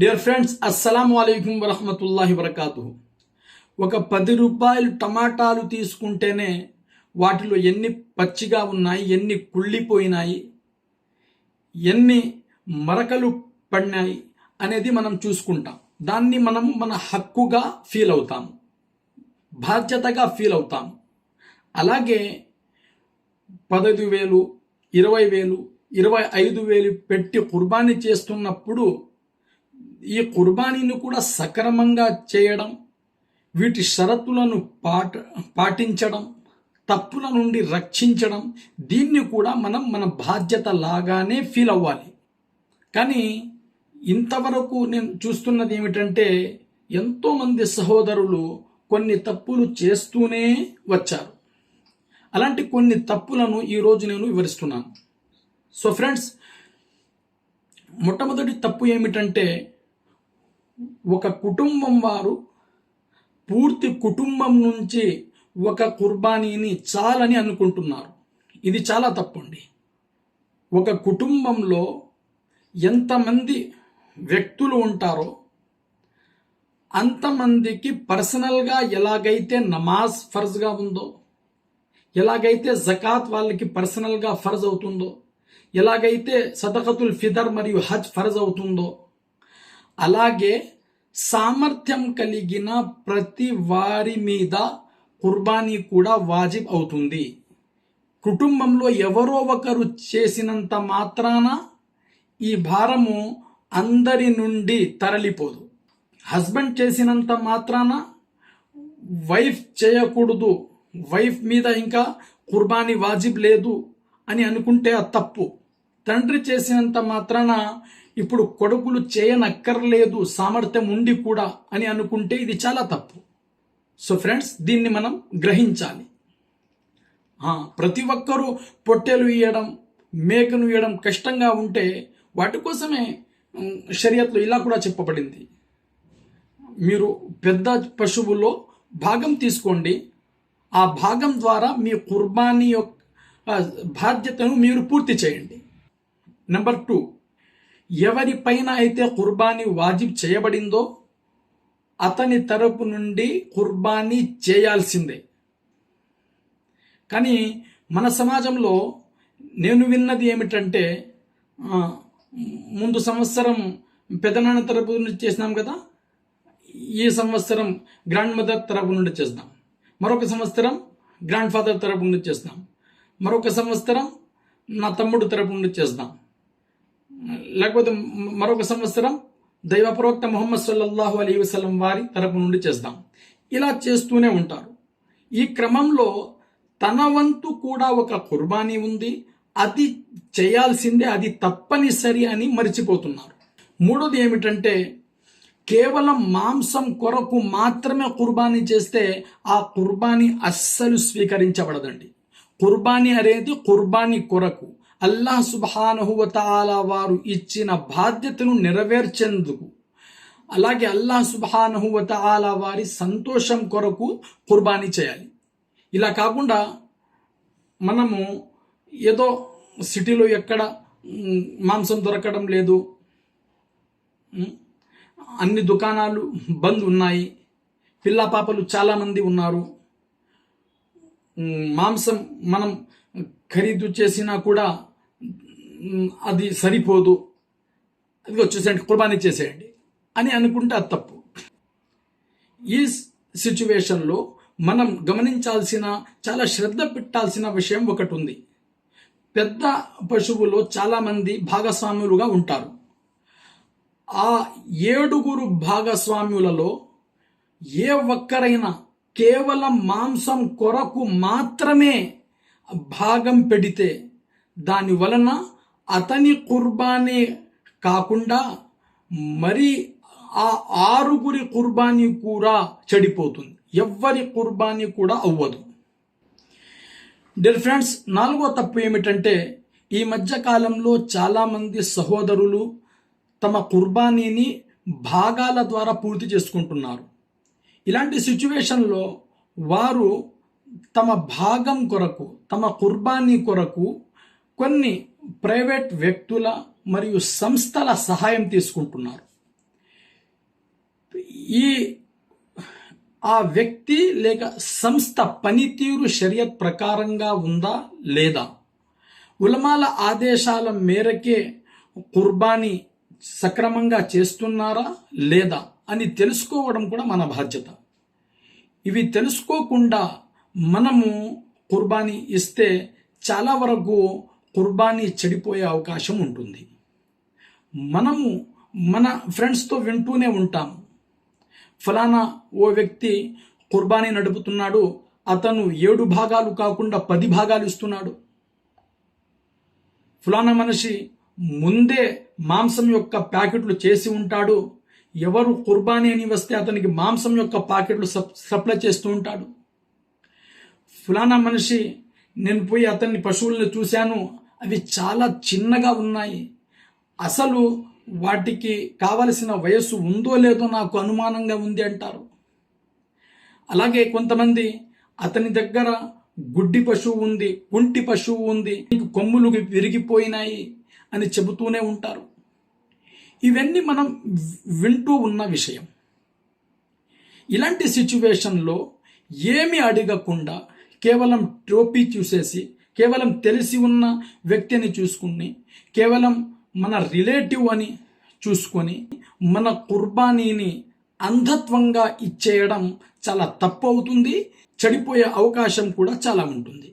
Dear friends అస్సలం అయికం వరహమతుల్లాహి వరకాతు ఒక పది రూపాయలు టమాటాలు తీసుకుంటేనే వాటిలో ఎన్ని పచ్చిగా ఉన్నాయి ఎన్ని కుళ్ళిపోయినాయి ఎన్ని మరకలు పడినాయి అనేది మనం చూసుకుంటాం. దాన్ని మనం మన హక్కుగా ఫీల్ అవుతాము బాధ్యతగా ఫీల్ అవుతాము అలాగే పదహైదు వేలు ఇరవై వేలు ఇరవై ఐదు వేలు పెట్టి కుర్బానీ చేస్తున్నప్పుడు ఈ కుర్బానీని కూడా సక్రమంగా చేయడం వీటి షరతులను పాట పాటించడం తప్పుల నుండి రక్షించడం దీన్ని కూడా మనం మన బాధ్యత లాగానే ఫీల్ అవ్వాలి. కానీ ఇంతవరకు నేను చూస్తున్నది ఏమిటంటే ఎంతోమంది సహోదరులు కొన్ని తప్పులు చేస్తూనే వచ్చారు. అలాంటి కొన్ని తప్పులను ఈరోజు నేను వివరిస్తున్నాను. సో ఫ్రెండ్స్ మొట్టమొదటి తప్పు ఏమిటంటే ఒక కుటుంబం వారు పూర్తి కుటుంబం నుంచి ఒక కుర్బానీని చాలని అనుకుంటున్నారు. ఇది చాలా తప్పండి. ఒక కుటుంబంలో ఎంతమంది వ్యక్తులు ఉంటారో అంతమందికి పర్సనల్గా ఎలాగైతే నమాజ్ ఫర్జ్గా ఉందో ఎలాగైతే జకాత్ వాళ్ళకి పర్సనల్గా ఫర్జ్ అవుతుందో ఎలాగైతే సదకతుల్ ఫిదర్ మరియు హజ్ ఫరజ్ అవుతుందో అలాగే సామర్థ్యం కలిగిన ప్రతి వారి మీద కుర్బానీ కూడా వాజిబ్ అవుతుంది. కుటుంబంలో ఎవరో ఒకరు చేసినంత మాత్రాన ఈ భారము అందరి నుండి తరలిపోదు. హస్బెండ్ చేసినంత మాత్రాన వైఫ్ చేయకూడదు. వైఫ్ మీద ఇంకా కుర్బానీ వాజిబ్ లేదు అని అనుకుంటే తప్పు. తండ్రి చేసినంత మాత్రాన ఇప్పుడు కొడుకులు చేయనక్కర్లేదు సామర్థ్యం ఉండి కూడా అని అనుకుంటే ఇది చాలా తప్పు. సో ఫ్రెండ్స్ దీన్ని మనం గ్రహించాలి. ప్రతి ఒక్కరూ పొట్టెలు ఇయ్యడం మేకను ఇయ్యడం కష్టంగా ఉంటే వాటి కోసమే షరియత్లో ఇలా కూడా చెప్పబడింది. మీరు పెద్ద పశువులో భాగం తీసుకోండి. ఆ భాగం ద్వారా మీ కుర్బానీ యొక్క బాధ్యతను మీరు పూర్తి చేయండి. నెంబర్ టూ ఎవరిపైన అయితే కుర్బానీ వాజిబ్ చేయబడిందో అతని తరపు నుండి కుర్బానీ చేయాల్సిందే. కానీ మన సమాజంలో నేను విన్నది ఏమిటంటే ముందు సంవత్సరం పెదనాన్న తరపు నుండి చేసినాం కదా ఈ సంవత్సరం గ్రాండ్ మదర్ తరపు నుండి చేస్తాం మరొక సంవత్సరం గ్రాండ్ ఫాదర్ తరపు నుండి చేస్తాం మరొక సంవత్సరం నా తమ్ముడు తరపు నుండి చేస్తాం లేకపోతే మరొక సంవత్సరం దైవ ప్రవక్త ముహమ్మద్ సల్లల్లాహు అలీ వసలం వారి తరపు నుండి చేస్తాం. ఇలా చేస్తూనే ఉంటారు. ఈ క్రమంలో తన వంతు కూడా ఒక కుర్బానీ ఉంది. అది చేయాల్సిందే అది తప్పనిసరి అని మర్చిపోతున్నారు. మూడోది ఏమిటంటే కేవలం మాంసం కొరకు మాత్రమే కుర్బానీ చేస్తే ఆ కుర్బానీ అస్సలు స్వీకరించబడదండి. కుర్బానీ అనేది కుర్బానీ కొరకు. అల్లాహ్ సుబానహువతాలా వారు ఇచ్చిన బాధ్యతను నెరవేర్చేందుకు. అలాగే అల్లాహ్ సుబానహువతాలా వారి సంతోషం కొరకు కుర్బానీ చేయాలి. ఇలా కాకుండా మనము ఏదో సిటీలో ఎక్కడ మాంసం దొరకడం లేదు. అన్ని దుకాణాలు బంద్ ఉన్నాయి. పిల్ల పాపలు చాలామంది ఉన్నారు. మాంసం మనం ఖరీదు చేసినా కూడా అది సరిపోదు. అది వచ్చేసేయండి కుర్బానీ చేసేయండి అని అనుకుంటే అది తప్పు. ఈ సిచ్యువేషన్లో మనం గమనించాల్సిన చాలా శ్రద్ధ పెట్టాల్సిన విషయం ఒకటి ఉంది. పెద్ద పశువులో చాలామంది భాగస్వాములుగా ఉంటారు. ఆ ఏడుగురు భాగస్వాములలో ఏ ఒక్కరైనా కేవలం మాంసం కొరకు మాత్రమే భాగం పెడితే దాని వలన అతని కుర్బానీ కాకుండా మరి ఆ ఆరుగురి కుర్బానీ కూడా చెడిపోతుంది. ఎవ్వరి కుర్బానీ కూడా అవ్వదు. డియర్ ఫ్రెండ్స్ నాలుగో తప్పు ఏమిటంటే ఈ మధ్య కాలంలో చాలామంది సహోదరులు తమ కుర్బానీని భాగాల ద్వారా పూర్తి చేసుకుంటున్నారు. ఇలాంటి సిచ్యువేషన్లో వారు తమ భాగం కొరకు తమ కుర్బానీ కొరకు కొన్ని ప్రైవేట్ వ్యక్తుల మరియు సంస్థల సహాయం తీసుకుంటున్నారు. ఈ ఆ వ్యక్తి లేక సంస్థ పనితీరు షరియత్ ప్రకారంగా ఉందా లేదా? ఉలమాల ఆదేశాల మేరకే కుర్బానీ సక్రమంగా చేస్తున్నారా లేదా అని తెలుసుకోవడం కూడా మన బాధ్యత. ఇవి తెలుసుకోకుండా మనము కుర్బానీ ఇస్తే చాలా వరకు కుర్బానీ చెడిపోయే అవకాశం ఉంటుంది. మనము మన ఫ్రెండ్స్తో వింటూనే ఉంటాం. ఫలానా ఓ వ్యక్తి కుర్బానీ నడుపుతున్నాడు అతను ఏడు భాగాలు కాకుండా పది భాగాలు ఇస్తున్నాడు. ఫలానా మనిషి ముందే మాంసం యొక్క ప్యాకెట్లు చేసి ఉంటాడు. ఎవరు కుర్బానీ అని వస్తే అతనికి మాంసం యొక్క ప్యాకెట్లు సప్ సప్లై చేస్తూ ఉంటాడు. ఫలానా మనిషి నేను పోయి అతన్ని పశువుల్ని చూశాను అవి చాలా చిన్నగా ఉన్నాయి. అసలు వాటికి కావలసిన వయస్సు ఉందో లేదో నాకు అనుమానంగా ఉంది అంటారు. అలాగే కొంతమంది అతని దగ్గర గుడ్డి పశువు ఉంది కుంటి పశువు ఉంది కొమ్ములు విరిగిపోయినాయి అని చెబుతూనే ఉంటారు. ఇవన్నీ మనం వింటూ ఉన్న విషయం. ఇలాంటి సిచ్యువేషన్లో ఏమి అడగకుండా కేవలం ట్రోపీ చూసేసి కేవలం తెలిసి ఉన్న వ్యక్తిని చూసుకుని కేవలం మన రిలేటివ్ అని చూసుకొని మన కుర్బానీని అంధత్వంగా ఇచ్చేయడం చాలా తప్పు అవుతుంది చెడిపోయే అవకాశం కూడా చాలా ఉంటుంది.